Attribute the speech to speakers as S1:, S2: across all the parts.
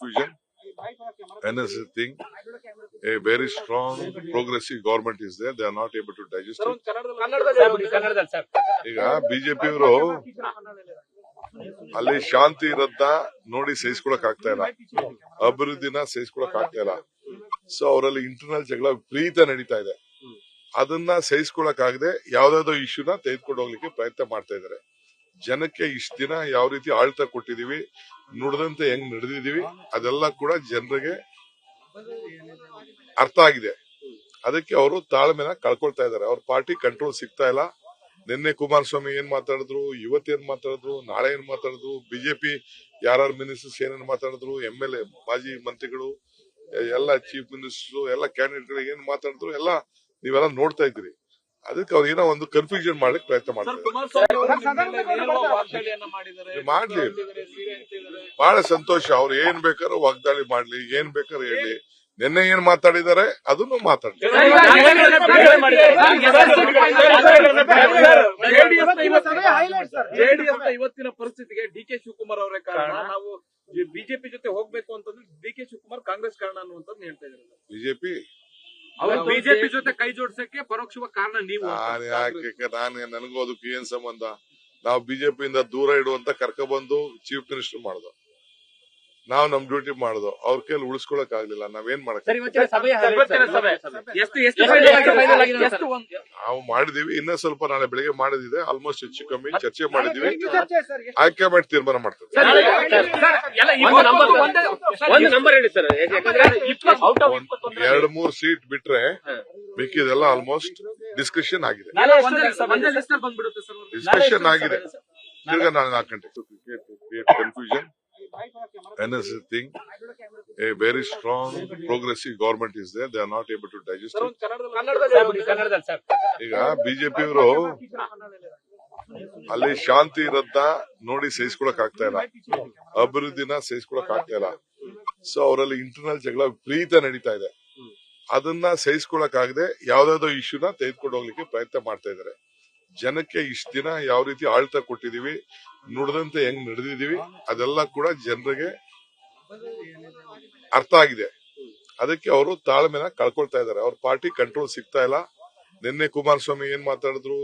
S1: confusion. Another thing, a very strong progressive government is there. They are not able to digest it. ಈಗ ಬಿಜೆಪಿಯವರು ಅಲ್ಲಿ ಶಾಂತಿ ಇರತ್ತ ನೋಡಿ ಸಹಿಸ್ಕೊಳಕ್ ಆಗ್ತಾ ಇಲ್ಲ ಅಭಿವೃದ್ಧಿನ ಸಹಿಸ್ಕೊಳಕ್ ಆಗ್ತಾ ಇಲ್ಲ ಸೊ ಅವರಲ್ಲಿ ಇಂಟರ್ನಲ್ ಜಗಳ ಪ್ರೀತ ನಡೀತಾ ಇದೆ ಅದನ್ನ ಸಹಿಸ್ಕೊಳಕ್ ಆಗದೆ ಯಾವ್ದಾವ್ದೋ ಇಶ್ಯೂನ ತೆಗೆದುಕೊಂಡು ಹೋಗ್ಲಿಕ್ಕೆ ಪ್ರಯತ್ನ ಮಾಡ್ತಾ ಇದ್ದಾರೆ ಜನಕ್ಕೆ ಇಷ್ಟ ದಿನ ಯಾವ ರೀತಿ ಆಳ್ತ ಕೊಟ್ಟಿದೀವಿ, ನುಡಿದಂತೆ ಹೆಂಗ್ ನಡೆದಿದೀವಿ, ಅದೆಲ್ಲ ಕೂಡ ಜನರಿಗೆ ಅರ್ಥ ಆಗಿದೆ. ಅದಕ್ಕೆ ಅವರು ತಾಳ್ಮೆನ ಕಳ್ಕೊಳ್ತಾ ಇದ್ದಾರೆ. ಅವ್ರ ಪಾರ್ಟಿ ಕಂಟ್ರೋಲ್ ಸಿಗ್ತಾ ಇಲ್ಲ. ನಿನ್ನೆ ಕುಮಾರಸ್ವಾಮಿ ಏನ್ ಮಾತಾಡಿದ್ರು ಇವತ್ತೇನ್ ಮಾತಾಡಿದ್ರು, ನಾಳೆ ಏನ್ ಮಾತಾಡಿದ್ರು, ಬಿಜೆಪಿ ಯಾರ್ಯಾರು ಮಿನಿಸ್ಟರ್ಸ್ ಏನೇನ್ ಮಾತಾಡಿದ್ರು ಎಂ ಎಲ್ ಎ ಮಾಜಿ ಮಂತ್ರಿಗಳು, ಎಲ್ಲ ಚೀಫ್ ಮಿನಿಸ್ಟರ್ ಎಲ್ಲ ಕ್ಯಾಂಡಿಡೇಟ್ಗಳು ಏನ್ ಮಾತಾಡಿದ್ರು, ಎಲ್ಲ ನೀವೆಲ್ಲ ನೋಡ್ತಾ ಇದ್ರಿ ಅದಕ್ಕೆ ಅವ್ರು ಏನೋ ಒಂದು ಕನ್ಫ್ಯೂಷನ್ ಮಾಡಕ್ ಪ್ರಯತ್ನ ಮಾಡ್ತಾರೆ ಮಾಡ್ಲಿ. ಬಹಳ ಸಂತೋಷ ಅವ್ರು ಏನ್ ಬೇಕಾದ್ರೂ ವಾಗ್ದಾಳಿ ಮಾಡ್ಲಿ ಏನ್ ಬೇಕಾದ್ರೂ ಹೇಳಿ ನಿನ್ನೆ ಏನ್ ಮಾತಾಡಿದ್ದಾರೆ ಅದನ್ನು
S2: ಜೆಡಿಎಸ್ ಇವತ್ತಿನ ಪರಿಸ್ಥಿತಿಗೆ ಡಿ ಕೆ ಶಿವಕುಮಾರ್ ಅವರೇ ಕಾರಣ ನಾವು ಬಿಜೆಪಿ ಜೊತೆ ಹೋಗ್ಬೇಕು ಅಂತಂದ್ರೆ ಡಿ ಕೆ ಶಿವಕುಮಾರ್ ಕಾಂಗ್ರೆಸ್ ಕಾರಣ ಅನ್ನುವಂಥದ್ದು ಹೇಳ್ತಾ ಇದ್ದಾರೆ
S1: ಬಿಜೆಪಿ
S2: ಅವರು ಬಿಜೆಪಿ ಜೊತೆ ಕೈ ಜೋಡಿಸಕ್ಕೆ ಪರೋಕ್ಷವಾಗಿ ಕಾರಣ ನೀವು.
S1: ನಾನು ಯಾಕೆ ನಾನು ನನಗೂ ಅದಕ್ಕೆ ಏನ್ ಸಂಬಂಧ ನಾವು ಬಿಜೆಪಿಯಿಂದ ದೂರ ಇಡುವಂತ ಕರ್ಕ ಬಂದು ಚೀಫ್ ಮಿನಿಸ್ಟರ್ ಮಾಡ್ದು ನಾವು ನಮ್ ಡ್ಯೂಟಿ ಮಾಡುದು. ಅವ್ರ ಕೈಲಿ ಉಳಿಸ್ಕೊಳಕ್ ಆಗ್ಲಿಲ್ಲ. ನಾವೇನ್ ಮಾಡಕ್ ನಾವು ಮಾಡಿದೀವಿ. ಇನ್ನ ಸ್ವಲ್ಪ ನಾಳೆ ಬೆಳಿಗ್ಗೆ ಮಾಡಿದಿದೆ. ಆಲ್ಮೋಸ್ಟ್ ಹೆಚ್ಚು ಕಮ್ಮಿ ಚರ್ಚೆ ಮಾಡಿದೀವಿ. ಮಾಡಿ ತೀರ್ಮಾನ ಮಾಡ್ತಾರೆ
S2: ಎಲ್ಲ
S3: ಒಂದು ನಂಬರ್
S2: ಒಂದು
S3: ನಂಬರ್ ಹೇಳಿ ಸರ್. ಯಾಕಂದ್ರೆ ಔಟ್ ಆಫ್
S1: ಒಂದ್ ಎರಡ್ ಮೂರ್ ಸೀಟ್ ಬಿಟ್ರೆ ಮಿಕ್ಕಿದೆಲ್ಲ ಆಲ್ಮೋಸ್ಟ್ ಡಿಸ್ಕಷನ್ ಆಗಿದೆ. ಡಿಸ್ಕಷನ್ ಆಗಿದೆ. ತಿರ್ಗಾ ನಾಳೆ ನಾಲ್ಕು ಗಂಟೆ. Create confusion NSS thing, a very strong progressive government is there. They are not able to digest it.
S2: ಒಂದು ಕನ್ನಡದಲ್ಲಿ
S3: ಕನ್ನಡದಲ್ಲಿ ಸರ್
S1: ಈಗ ಅಲ್ಲಿ ಶಾಂತಿ ಇರತ್ತ ನೋಡಿ ಸಹಿಸ್ಕೊಳಕ್ ಆಗ್ತಾ ಇಲ್ಲ. ಅಭಿವೃದ್ಧಿನ ಸಹಿಸ್ಕೊಳಕ್ ಆಗ್ತಾ ಇಲ್ಲ. ಸೊ ಅವರಲ್ಲಿ ಇಂಟರ್ನಲ್ ಜಗಳ ಪ್ರೀತ ನಡೀತಾ ಇದೆ. ಅದನ್ನ ಸಹಿಸ್ಕೊಳಕ್ ಆಗದೆ ಯಾವ್ದಾದ್ರು ಇಶ್ಯೂನ ತೆಗೆದುಕೊಂಡು ಹೋಗ್ಲಿಕ್ಕೆ ಪ್ರಯತ್ನ ಮಾಡ್ತಾ ಇದಾರೆ. ಜನಕ್ಕೆ ಇಷ್ಟ ದಿನ ಯಾವ ರೀತಿ ಆಳ್ತ ಕೊಟ್ಟಿದೀವಿ ನುಡಿದಂತೆ ಹೆಂಗ್ ನಡೆದಿದೀವಿ ಅದೆಲ್ಲ ಕೂಡ ಜನರಿಗೆ ಅರ್ಥ ಆಗಿದೆ. ಅದಕ್ಕೆ ಅವರು ತಾಳ್ಮೆನ ಕಳ್ಕೊಳ್ತಾ ಇದ್ದಾರೆ. ಅವ್ರ ಪಾರ್ಟಿ ಕಂಟ್ರೋಲ್ ಸಿಗ್ತಾ ಇಲ್ಲ. ನಿನ್ನೆ ಕುಮಾರಸ್ವಾಮಿ ಏನ್ ಮಾತಾಡಿದ್ರು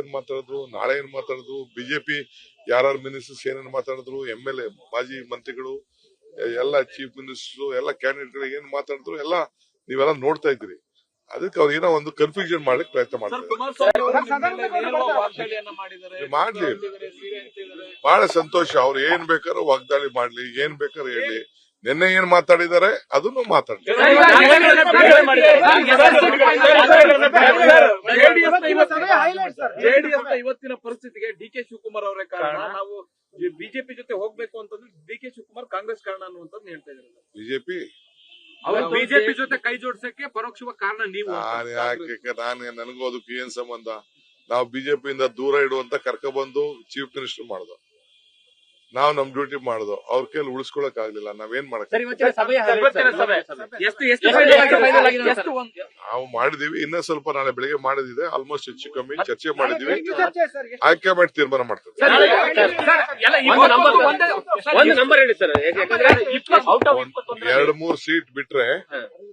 S1: ಏನ್ ಮಾತಾಡಿದ್ರು, ನಾಳೆ ಏನ್ ಮಾತಾಡಿದ್ರು, ಬಿಜೆಪಿ ಯಾರ್ಯಾರ ಮಿನಿಸ್ಟರ್ಸ್ ಏನೇನ್ ಮಾತಾಡಿದ್ರು ಎಂ ಎಲ್ ಎ ಮಾಜಿ ಮಂತ್ರಿಗಳು, ಎಲ್ಲ ಚೀಫ್ ಮಿನಿಸ್ಟರ್ ಎಲ್ಲ ಕ್ಯಾಂಡಿಡೇಟ್ಗಳು ಏನ್ ಮಾತಾಡಿದ್ರು, ಎಲ್ಲ ನೀವೆಲ್ಲ ನೋಡ್ತಾ ಇದ್ರಿ ಅದಕ್ಕೆ ಅವ್ರು ಏನೋ ಒಂದು ಕನ್ಫ್ಯೂಷನ್ ಮಾಡ್ಲಿಕ್ಕೆ ಪ್ರಯತ್ನ
S2: ಸರ್
S1: ಮಾಡ್ತಾರೆ ಮಾಡ್ಲಿ. ಬಹಳ ಸಂತೋಷ ಅವ್ರು ಏನ್ ಬೇಕಾದ್ರೂ ವಾಗ್ದಾಳಿ ಮಾಡ್ಲಿ ಏನ್ ಬೇಕಾದ್ರೂ ಹೇಳಿ ನಿನ್ನೆ ಏನ್ ಮಾತಾಡಿದ್ದಾರೆ ಅದನ್ನು ಮಾತಾಡ್ತೀವಿ
S2: ಜೆಡಿಎಸ್ ಇವತ್ತಿನ ಪರಿಸ್ಥಿತಿಗೆ ಡಿ ಕೆ ಶಿವಕುಮಾರ್ ಅವರೇ ಕಾರಣ ನಾವು ಬಿಜೆಪಿ ಜೊತೆ ಹೋಗ್ಬೇಕು ಅಂತಂದ್ರೆ ಡಿ ಕೆ ಶಿವಕುಮಾರ್ ಕಾಂಗ್ರೆಸ್ ಕಾರಣ ಅನ್ನುವಂಥದ್ದು ಹೇಳ್ತಾ ಇದ್ದಾರೆ
S1: ಬಿಜೆಪಿ
S2: ಅವರು ಬಿಜೆಪಿ ಜೊತೆ ಕೈ ಜೋಡಿಸಕ್ಕೆ ಪರೋಕ್ಷವಾಗಿ ಕಾರಣ ನೀವು.
S1: ನಾನು ನನಗೂ ಅದಕ್ಕೆ ಏನ್ ಸಂಬಂಧ ನಾವು ಬಿಜೆಪಿಯಿಂದ ದೂರ ಇಡುವಂತ ಕರ್ಕ ಬಂದು ಚೀಫ್ ಮಿನಿಸ್ಟರ್ ಮಾಡ್ದು ನಾವು ನಮ್ ಡ್ಯೂಟಿ ಮಾಡುದು ಅವ್ರ ಕೈಲಿ ಉಳಿಸ್ಕೊಳಕ್ ಆಗ್ಲಿಲ್ಲ ನಾವೇನ್ ಮಾಡಕ್ ನಾವು ಮಾಡಿದೀವಿ ಇನ್ನ ಸ್ವಲ್ಪ ನಾಳೆ ಬೆಳಿಗ್ಗೆ ಮಾಡಿದಿದೆ ಆಲ್ಮೋಸ್ಟ್ ಹೆಚ್ಚು ಕಮ್ಮಿ ಚರ್ಚೆ ಮಾಡಿದೀವಿ ತೀರ್ಮಾನ
S3: ಯಾಕಂದ್ರೆ ಔಟ್ ಆಫ್
S1: ಒಂದ್ ಎರಡ್ ಮೂರ್ ಸೀಟ್ ಬಿಟ್ರೆ